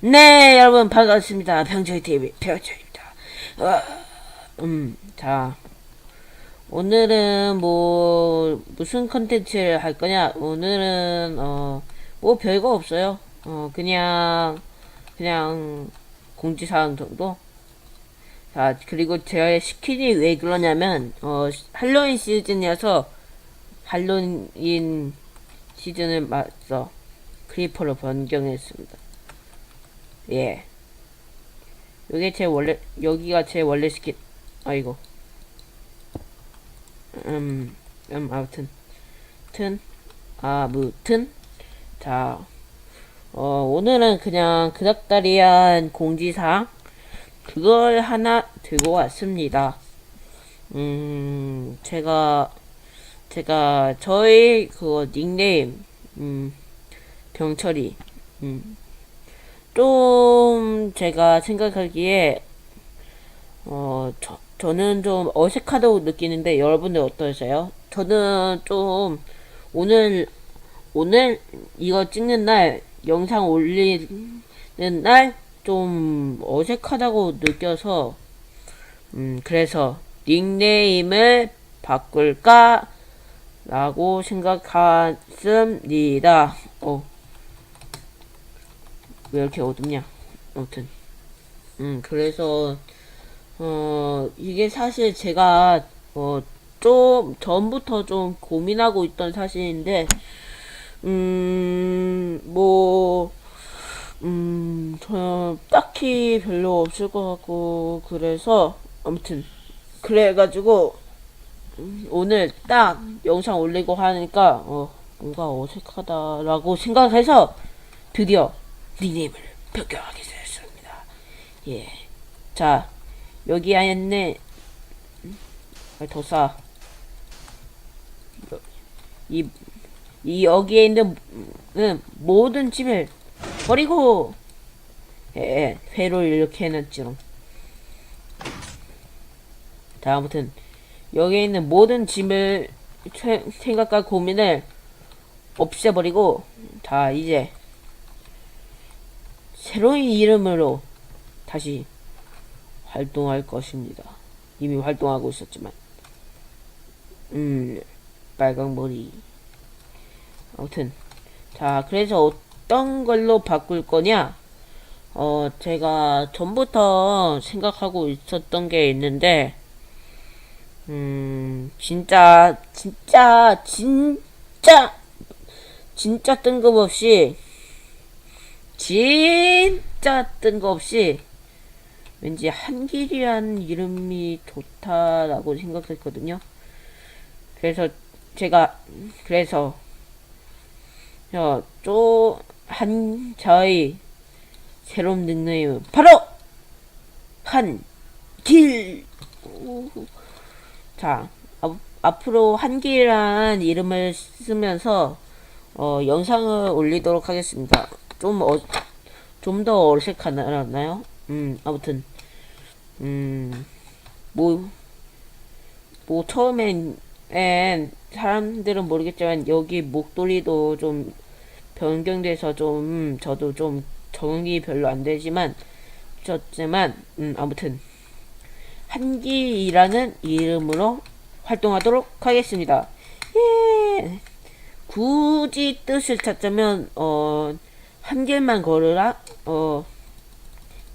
네, 여러분 반갑습니다. 병철 TV 병철입니다. 어, 음, 자, 오늘은 뭐 무슨 컨텐츠를 할 거냐? 오늘은 어, 뭐 별거 없어요. 어, 그냥 그냥 공지사항 정도. 자, 그리고 제가 스킨이 왜 그러냐면 어, 할로윈 시즌이어서 할로윈 시즌을 맞서 크리퍼로 변경했습니다. 예. 요게 제 원래, 여기가 제 원래 스킨. 아이고. 음, 음, 아무튼. 튼, 아무튼. 자, 어, 오늘은 그냥 그닥다리한 공지사항. 그걸 하나 들고 왔습니다. 음, 제가, 제가, 저희, 그거, 닉네임, 음, 병철이, 음, 좀 제가 생각하기에 어 저, 저는 좀 어색하다고 느끼는데 여러분들 어떠세요? 저는 좀 오늘 오늘 이거 찍는 날 영상 올리는 날 좀 어색하다고 느껴서 음 그래서 닉네임을 바꿀까 라고 생각했습니다. 어. 왜 이렇게 어둡냐? 아무튼. 음, 그래서, 어, 이게 사실 제가, 어, 좀, 전부터 좀 고민하고 있던 사실인데, 음, 뭐, 음, 저, 딱히 별로 없을 것 같고, 그래서, 아무튼, 그래가지고, 음, 오늘 딱 영상 올리고 하니까, 어, 뭔가 어색하다라고 생각해서, 드디어, 닉네임을 변경하게 되었습니다. 예. 자, 여기 안에, 아, 더 싸. 이, 이 여기에 있는 음, 모든 짐을 버리고, 예, 회로 이렇게 해놨지롱. 자, 아무튼, 여기에 있는 모든 짐을, 세- 생각과 고민을 없애버리고, 자, 이제, 새로운 이름으로 다시 활동할 것입니다. 이미 활동하고 있었지만. 음, 빨강머리. 아무튼. 자, 그래서 어떤 걸로 바꿀 거냐? 어, 제가 전부터 생각하고 있었던 게 있는데, 음, 진짜, 진짜, 진짜, 진짜 뜬금없이 진짜 뜬금없이 왠지 한길이란 이름이 좋다라고 생각했거든요. 그래서 제가 그래서 저또 한 저희 새로운 닉네임은 바로 한길. 자 앞, 앞으로 한길이란 이름을 쓰면서 어, 영상을 올리도록 하겠습니다. 좀 어, 좀 더 어색하나요? 음, 아무튼, 음, 뭐, 뭐, 처음엔, 엔, 사람들은 모르겠지만, 여기 목도리도 좀 변경돼서 좀, 저도 좀 적응이 별로 안 되지만, 졌지만, 음, 아무튼, 한기라는 이름으로 활동하도록 하겠습니다. 예! 굳이 뜻을 찾자면, 어, 한 길만 걸으라? 어,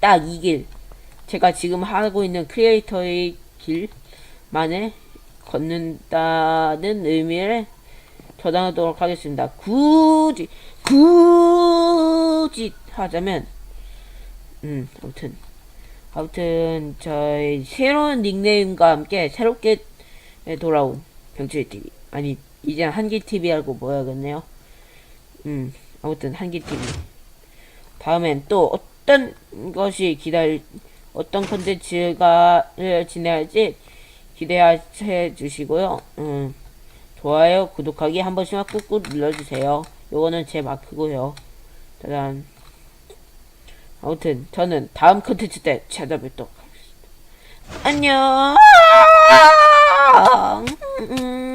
딱 이 길. 제가 지금 하고 있는 크리에이터의 길만을 걷는다는 의미를 저장하도록 하겠습니다. 굳이, 굳이 하자면, 음, 아무튼. 아무튼, 저희 새로운 닉네임과 함께 새롭게 돌아온 병철TV. 아니, 이제 한길TV라고 뭐야겠네요. 음. 아무튼 한기TV 다음엔 또 어떤 것이 기다릴 어떤 컨텐츠가를 진행할지 기대해 주시고요. 음, 좋아요, 구독하기 한 번씩만 꾹꾹 눌러주세요. 요거는 제 마크고요. 짜잔. 아무튼 저는 다음 컨텐츠 때 찾아뵙도록 하겠습니다. 안녕. 아! 음, 음.